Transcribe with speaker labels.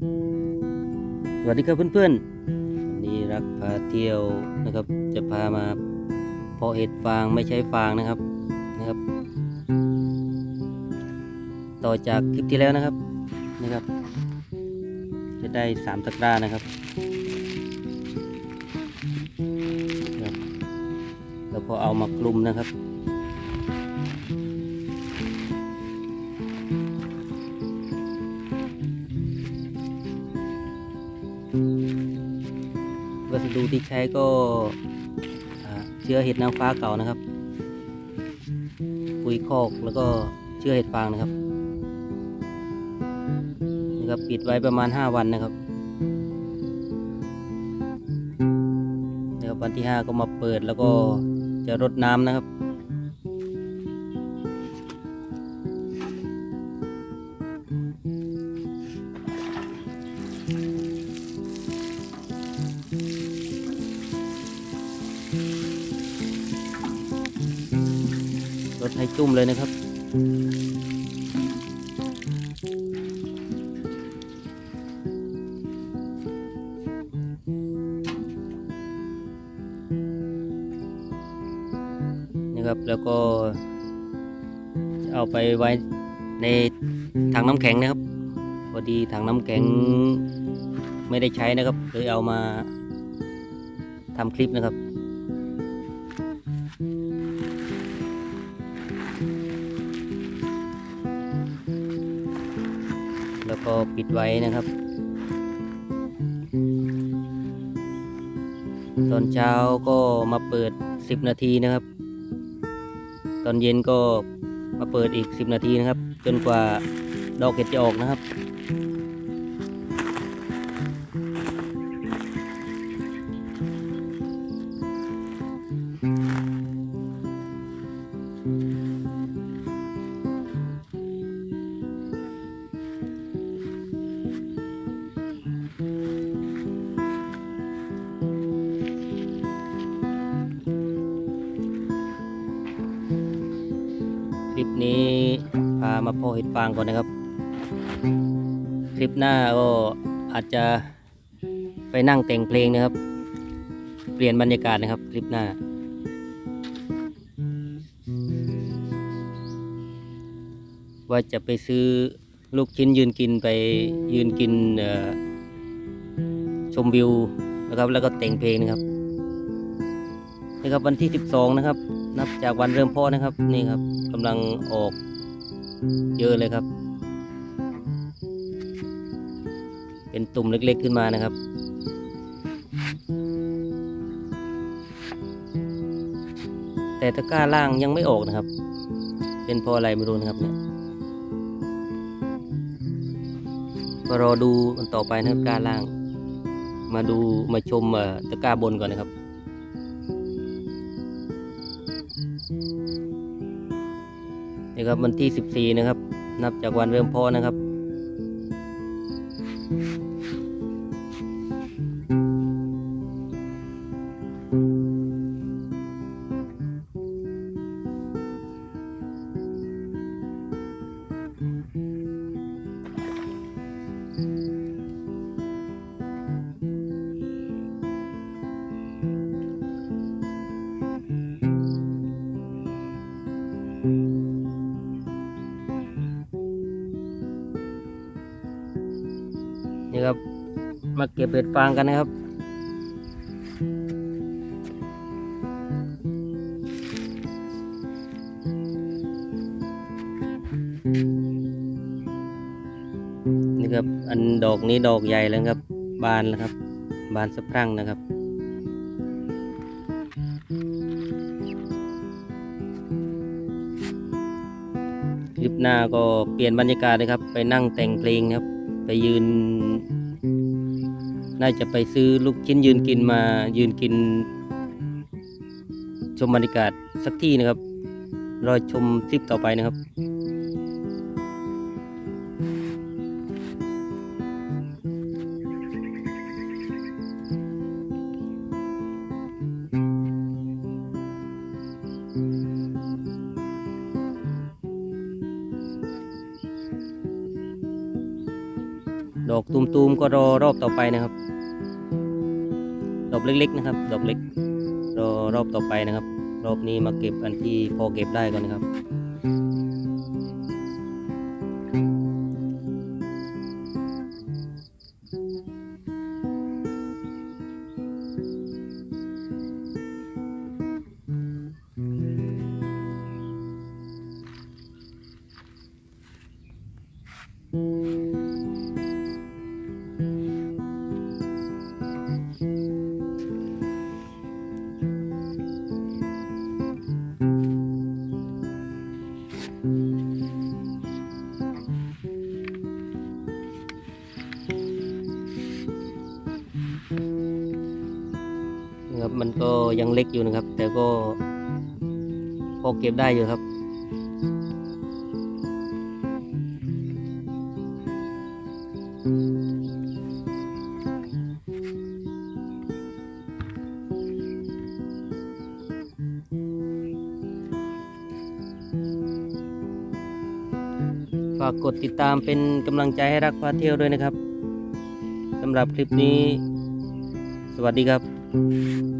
Speaker 1: สวัสดีครับเพื่อนๆวันนี้รักพาเที่ยวนะครับ จะพามาเพาะเห็ดฟางไม่ใช้ฟางนะครับนะครับ ต่อจากคลิปที่แล้วนะครับนะครับ จะได้สามตะกร้านะครับครับแล้วก็เอามาคลุมนะครับ ดูที่ใช้ก็เชื้อเห็ดนางฟ้าเก่านะครับ ปุ๋ยคอกแล้วก็เชื้อเห็ดฟางนะครับนี่ครับปิดไว้ประมาณ 5 วันนะครับเดี๋ยววันที่ 5 ก็มาเปิดแล้วก็จะรดน้ำนะครับ ให้จุ่มเลยนะครับ นะครับแล้วก็จะเอาไปไว้ในถังน้ำแข็งนะครับ พอดีถังน้ำแข็งไม่ได้ใช้นะครับเลยเอามาทำคลิปนะครับ แล้วก็ปิดไว้นะครับ ตอนเช้าก็มาเปิด 10 นาทีนะครับ ตอนเย็นก็มาเปิดอีก 10 นาทีนะครับ จนกว่าดอกเห็ดจะออกนะครับ ลิปนี้พามาเพาะเห็ดฟางก่อนนะครับ คลิปหน้าก็อาจจะไปนั่งแต่งเพลงนะครับ เปลี่ยนบรรยากาศนะครับคลิปหน้า ว่าจะไปซื้อลูกชิ้นยืนกินไปยืนกินชมวิวนะครับแล้วก็แต่งเพลงนะครับนะครับวันที่ 12 นะครับ นับจากวันเริ่มเพาะนะครับ นี่ครับกำลังออกเยอะเลยครับ เป็นตุ่มเล็กๆขึ้นมานะครับ แต่ตะกร้าล่างยังไม่ออกนะครับ เป็นเพราะอะไรไม่รู้นะครับเนี่ยก็รอดูกันต่อไปนะครับตะกร้าล่าง มาดูมาชมตะกร้าบนก่อนนะครับ นี่ครับวันที่ 14 นะครับ นับจากวันเริ่มเพาะนะครับ นี่ครับ มาเก็บเห็ดฟางกันนะครับ นี่ครับ อันดอกนี้ดอกใหญ่แล้วครับ บานแล้วครับ บานสะพรั่งนะครับคลิปหน้าก็เปลี่ยนบรรยากาศเลยครับ ไปนั่งแต่งเพลงครับ ไปยืน น่าจะไปซื้อลูกชิ้นยืนกินมายืนกิน ชมบรรยากาศสักที่นะครับ รอชมคลิปต่อไปนะครับ ดอกตูมๆก็รอรอบต่อไปนะครับ ดอกเล็กๆนะครับ ดอกเล็ก รอรอบต่อไปนะครับ รอบนี้มาเก็บอันที่พอเก็บได้ก่อนนะครับ นะครับ มันก็ยังเล็กอยู่นะครับ แต่ก็พอเก็บได้อยู่ครับฝากกดติดตามเป็นกำลังใจให้รักพาเที่ยวด้วยนะครับสำหรับคลิปนี้ สวัสดีครับ Mm-hmm.